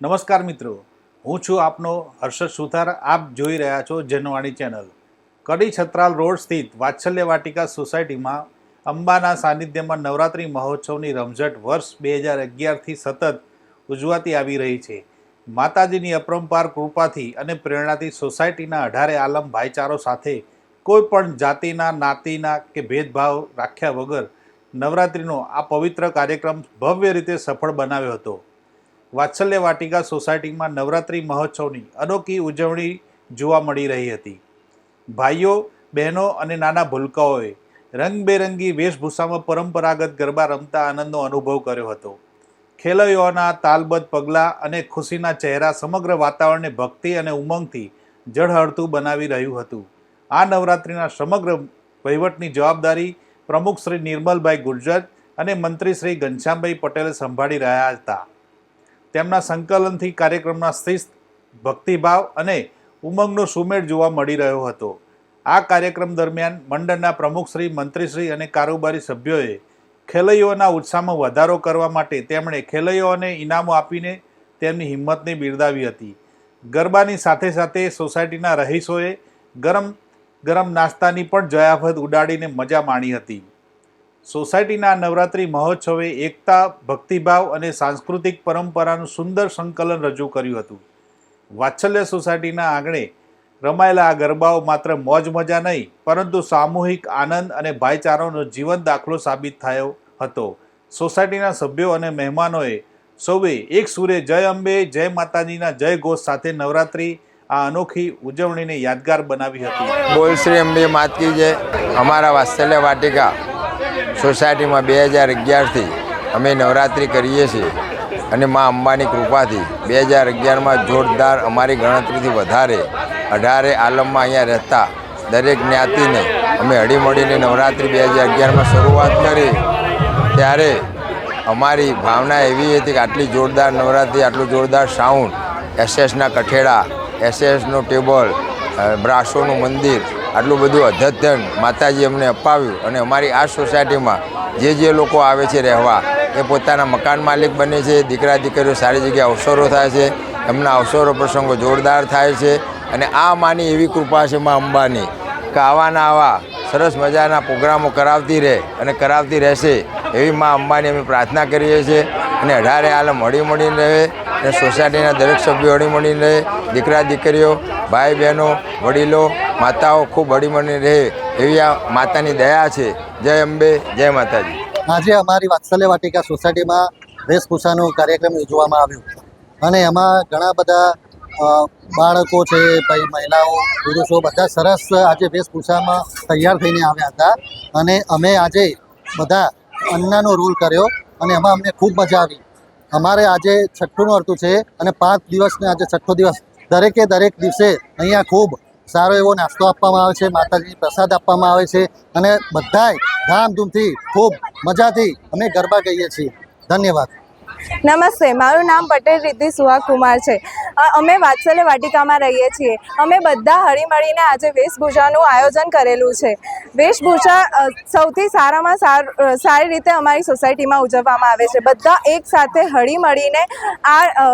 નમસ્કાર મિત્રો. હું છું આપનો હર્ષદ સુથાર. આપ જોઈ રહ્યા છો જનવાણી ચેનલ. કડી છત્રાલ રોડ સ્થિત વાત્સલ્ય વાટિકા સોસાયટીમાં અંબાના સાનિધ્યમાં નવરાત્રિ મહોત્સવની રમઝટ વર્ષ બે હજાર અગિયારથી સતત ઉજવાતી આવી રહી છે. માતાજીની અપરંપાર કૃપાથી અને પ્રેરણાથી સોસાયટીના અઢારે આલમ ભાઈચારો સાથે કોઈ પણ જાતિના, નાતીના કે ભેદભાવ રાખ્યા વગર નવરાત્રિનો આ પવિત્ર કાર્યક્રમ ભવ્ય રીતે સફળ બનાવ્યો હતો. વાત્સલ્ય વાટિકા સોસાયટીમાં નવરાત્રિ મહોત્સવની અનોખી ઉજવણી જોવા મળી રહી હતી. ભાઈઓ, બહેનો અને નાના ભૂલકાઓએ રંગબેરંગી વેશભૂષામાં પરંપરાગત ગરબા રમતા આનંદનો અનુભવ કર્યો હતો. ખેલૈયાઓના તાલબદ્ધ પગલાં અને ખુશીના ચહેરા સમગ્ર વાતાવરણને ભક્તિ અને ઉમંગથી જળહળતું બનાવી રહ્યું હતું. આ નવરાત્રિના સમગ્ર વહીવટની જવાબદારી પ્રમુખ શ્રી નિર્મલભાઈ ગુર્જર અને મંત્રી શ્રી ઘનશ્યામભાઈ પટેલે સંભાળી રહ્યા હતા. તેમના સંકલનથી કાર્યક્રમના શિસ્ત, ભક્તિભાવ અને ઉમંગનો સુમેળ જોવા મળી રહ્યો હતો. આ કાર્યક્રમ દરમિયાન મંડળના પ્રમુખશ્રી મંત્રીશ્રી અને કારોબારી સભ્યોએ ખેલૈયાઓના ઉત્સાહમાં વધારો કરવા માટે તેમણે ખેલૈયાઓને ઇનામો આપીને તેમની હિંમતને બિરદાવી હતી. ગરબાની સાથે સાથે સોસાયટીના રહીશોએ ગરમ ગરમ નાસ્તાની પણ જયાફત ઉડાડીને મજા માણી હતી. સોસાયટીના નવરાત્રિ મહોત્સવે એકતા, ભક્તિભાવ અને સાંસ્કૃતિક પરંપરાનું સુંદર સંકલન રજૂ કર્યું હતું. વાત્સલ્ય સોસાયટીના આંગણે રમાયેલા આ ગરબાઓ માત્ર મોજ મજા નહીં, પરંતુ સામૂહિક આનંદ અને ભાઈચારાનો જીવન દાખલો સાબિત થયો હતો. સોસાયટીના સભ્યો અને મહેમાનોએ સૌએ એક સુરે જય અંબે, જય માતાજીના જય ઘોષ સાથે નવરાત્રિ, આ અનોખી ઉજવણીને યાદગાર બનાવી હતી. બોલ શ્રી અંબે માતકી જય. અમારા વાત્સલ્ય વાટિકા. સોસાયટીમાં બે હજાર અગિયારથી અમે નવરાત્રિ કરીએ છીએ અને મા અંબાની કૃપાથી બે હજાર અગિયારમાં જોરદાર અમારી ગણતરીથી વધારે અઢારે આલમમાં અહીંયા રહેતા દરેક જ્ઞાતિને અમે હળીમળીને નવરાત્રિ બે હજાર અગિયારમાં શરૂઆત કરી. ત્યારે અમારી ભાવના એવી હતી કે આટલી જોરદાર નવરાત્રિ, આટલું જોરદાર સાઉન્ડ, એસએસના કઠેડા, એસએસનું ટેબલ બ્રાસોનું મંદિર આટલું બધું અધ્યતન માતાજી અમને અપાવ્યું અને અમારી આ સોસાયટીમાં જે જે લોકો આવે છે રહેવા, એ પોતાના મકાન માલિક બને છે, દીકરા દીકરીઓ સારી જગ્યાએ અવસરો થાય છે, એમના અવસરો પ્રસંગો જોરદાર થાય છે અને આ માની એવી કૃપા છે મા અંબાની કે આવાના આવા સરસ મજાના પ્રોગ્રામો કરાવતી રહે અને કરાવતી રહેશે એવી મા અંબાની અમે પ્રાર્થના કરીએ છીએ અને અઢારે આલમ હળી મળીને રહે અને સોસાયટીના દરેક સભ્યો હળી મળીને રહે દીકરા દીકરીઓ, ભાઈ બહેનો, વડીલો, માતાઓ ખૂબ હળી મળી રહે એવી આ માતાની દયા છે. જય અંબે, જય માતાજી. આજે અમારી વાત્સલ્ય વાટિકા સોસાયટીમાં વેશભૂષાનો કાર્યક્રમ યોજવામાં આવ્યો. અને એમાં ઘણા બધા બાળકો છે પછી મહિલાઓ, પુરુષો બધા સરસ આજે વેશભૂષામાં તૈયાર થઈને આવ્યા હતા. અને અમે આજે બધા અન્નાનો રોલ કર્યો અને એમાં અમને ખૂબ મજા આવી. અમારે આજે છઠ્ઠું નોરતું છે અને પાંચ દિવસને આજે છઠ્ઠો દિવસ દરેકે દરેક દિવસે અહીંયા ખૂબ સારો એવો નાસ્તો આપવામાં આવે છે, માતાજીની પ્રસાદ આપવામાં આવે છે અને બધાય ધામધૂમથી ખૂબ મજાથી અમે ગરબા ગઈએ છીએ. ધન્યવાદ. નમસ્તે, મારું નામ પટેલ રિદ્ધિ સુહાગ કુમાર છે અમે વાત્સલ્ય વાટિકામાં રહીએ છીએ. અમે બધા હળીમળીને આજે વેશભૂષાનું આયોજન કરેલું છે. વેશભૂષા સૌથી સારામાં સાર રીતે અમારી સોસાયટીમાં ઉજવવામાં આવે છે. બધા એક સાથે હળીમળીને આ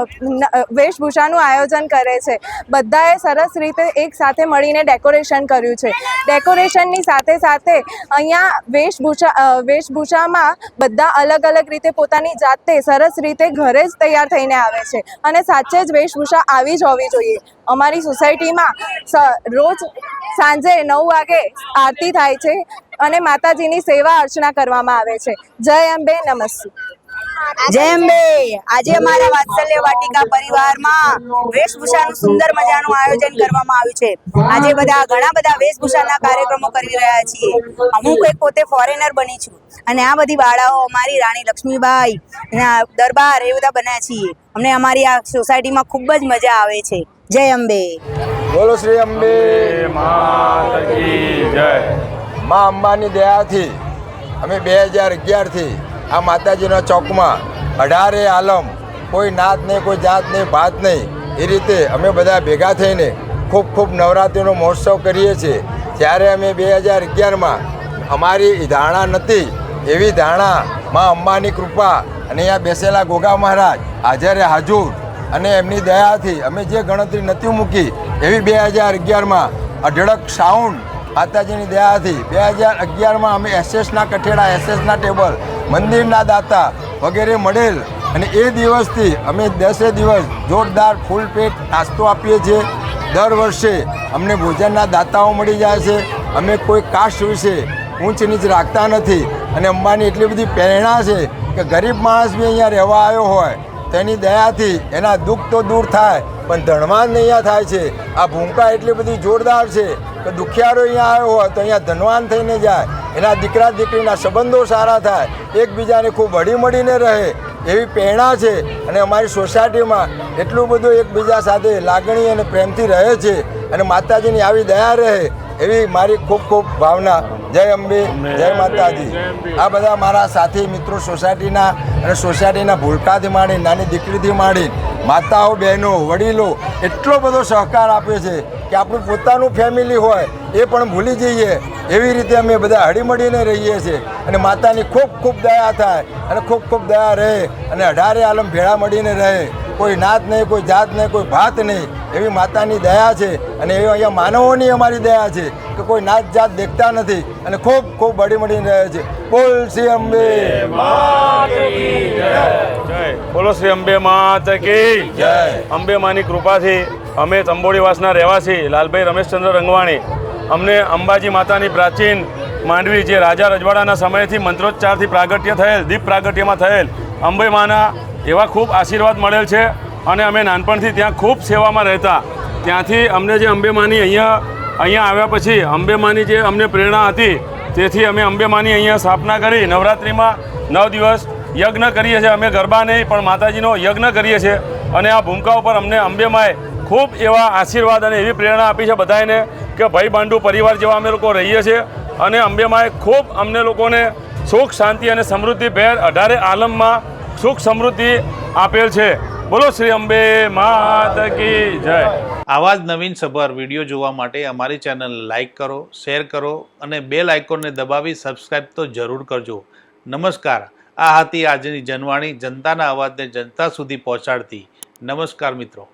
વેશભૂષાનું આયોજન કરે છે. બધાએ સરસ રીતે એક સાથે મળીને ડેકોરેશન કર્યું છે. ડેકોરેશનની સાથે સાથે અહીંયા વેશભૂષા વેશભૂષામાં બધા અલગ અલગ રીતે પોતાની જાતે સરસ રીતે ઘરે જ તૈયાર થઈને આવે છે. અને સાચે જ વેશભૂષા આવી જ હોવી જોઈએ. અમારી સોસાયટીમાં રોજ સાંજે નવ વાગે આરતી થાય છે અને માતાજીની સેવા અર્ચના કરવામાં આવે છે. જય અંબે નમસ્તે. જય અંબે આજે અમારા વાત્સલ્ય વાટિકા પરિવારમાં વેશભૂષાનું સુંદર મજાનું આયોજન કરવામાં આવ્યું છે. આજે બધા ઘણા બધા વેશભૂષાના કાર્યક્રમો કરી રહ્યા છીએ. હું કોઈ પોતે ફોરેનર બની છું. અને આ બધી બાળાઓ અમારી રાણી લક્ષ્મીબાઈ દરબાર એ બધા બન્યા છીએ. અમને અમારી આ સોસાયટીમાં ખૂબ જ મજા આવે છે. જય અંબે. બોલો શ્રી અંબે. મા અંબાની દયાથી અમે બે હજાર અગિયારથી આ માતાજીના ચોકમાં અઢારે આલમ, કોઈ નાત નહીં, કોઈ જાત નહીં, ભાત નહીં. એ રીતે અમે બધા ભેગા થઈને ખૂબ ખૂબ નવરાત્રિનો મહોત્સવ કરીએ છીએ. ત્યારે અમે બે હજાર અગિયારમાં અમારી ધારણા નથી, એવી ધારણા મા અંબાની કૃપા અને અહીંયા બેસેલા ગોગા મહારાજ, હાજરે હાજુર અને એમની દયાથી અમે જે ગણતરી નથી મૂકી, એવી બે હજાર અગિયારમાં અઢળક સાઉન્ડ માતાજીની દયાથી બે હજાર અગિયારમાં અમે એસએસના કઠેડા, એસએસના ટેબલ, મંદિરના દાતા વગેરે મળેલ અને એ દિવસથી અમે દસે દિવસ જોરદાર ફૂલ પેટ નાસ્તો આપીએ છીએ. દર વર્ષે અમને ભોજનના દાતાઓ મળી જાય છે. અમે કોઈ કાસ્ટ વિશે ઊંચ નીચ રાખતા નથી અને અંબાની એટલી બધી પ્રેરણા છે કે ગરીબ માણસ બી અહીંયા રહેવા આવ્યો હોય, તેની દયાથી એના દુઃખ તો દૂર થાય પણ ધનવાન અહીંયા થાય છે. આ ભૂમિકા એટલી બધી જોરદાર છે કે દુખિયારો અહીંયા આવ્યો હોય તો અહીંયા ધનવાન થઈને જાય. એના દીકરા દીકરીના સંબંધો સારા થાય. એકબીજાને ખૂબ હળીમળીને રહે. એવી પ્રેરણા છે અને અમારી સોસાયટીમાં એટલું બધું એકબીજા સાથે લાગણી અને પ્રેમથી રહે છે અને માતાજીની આવી દયા રહે એવી મારી ખૂબ ખૂબ ભાવના. જય અંબે, જય માતાજી. આ બધા મારા સાથી મિત્રો સોસાયટીના અને સોસાયટીના ભૂલકાથી માંડી, નાની દીકરીથી માંડી માતાઓ, બહેનો, વડીલો એટલો બધો સહકાર આપે છે કે આપણું પોતાનું ફેમિલી હોય એ પણ ભૂલી જઈએ. એવી રીતે અમે બધા હળીમળીને રહીએ છીએ અને માતાની ખૂબ ખૂબ દયા થાય અને ખૂબ ખૂબ દયા રહે અને અઢારે આલમ ભેળા મળીને રહે. કોઈ નાત નહીં કોઈ જાત નહીં કોઈ ભાત નહીં. એવી માતાની દયા છે અને એવી અહીંયા માનવોની અમારી દયા છે કે કોઈ નાત જાત દેખતા નથી અને ખૂબ ખૂબ બળી મળીને રહે છે. બોલ શ્રી અંબે. બોલો શ્રી અંબે માત કી જય. અંબે માની કૃપાથી અમે તંબોડીવાસના રહેવાસી લાલભાઈ રમેશચંદ્ર રંગવાણી. અમને અંબાજી માતાની પ્રાચીન માંડવી જે રાજા રજવાડાના સમયથી મંત્રોચ્ચારથી પ્રાગટ્ય થયેલ દીપ પ્રાગટ્યમાં થયેલ અંબે માના એવા ખૂબ આશીર્વાદ મળેલ છે અને અમે નાનપણથી ત્યાં ખૂબ સેવામાં રહેતા. ત્યાંથી અમને જે અંબે માની અહીંયા અહીંયા આવ્યા પછી અંબે માની જે અમને પ્રેરણા હતી, તેથી અમે અંબે માની અહીંયા સ્થાપના કરી. નવરાત્રિમાં નવ દિવસ યજ્ઞ કરીએ છીએ. અમે ગરબા નહીં, પણ માતાજીનો યજ્ઞ કરીએ છીએ. અને આ ભૂમિકા ઉપર અમને અંબે માએ ખૂબ એવા આશીર્વાદ અને એવી પ્રેરણા આપી છે બધાને કે ભાઈ બાંડુ પરિવાર જેવા અમે લોકો રહીએ છીએ. અને અંબે માએ ખૂબ અમને લોકોને સુખ, શાંતિ અને સમૃદ્ધિ ભેર અઢારે આલમમાં સુખ, સમૃદ્ધિ આપેલ છે. બોલો શ્રી અંબે માત કી જય. આવા જ નવીન સભર વીડિયો જોવા માટે અમારી ચેનલ લાઇક કરો, શેર કરો અને બેલ આઇકોનને દબાવી સબસ્ક્રાઇબ તો જરૂર કરજો. નમસ્કાર. આ હતી આજની જનવાણી જનતાના અવાજને જનતા સુધી પહોંચાડતી. નમસ્કાર મિત્રો.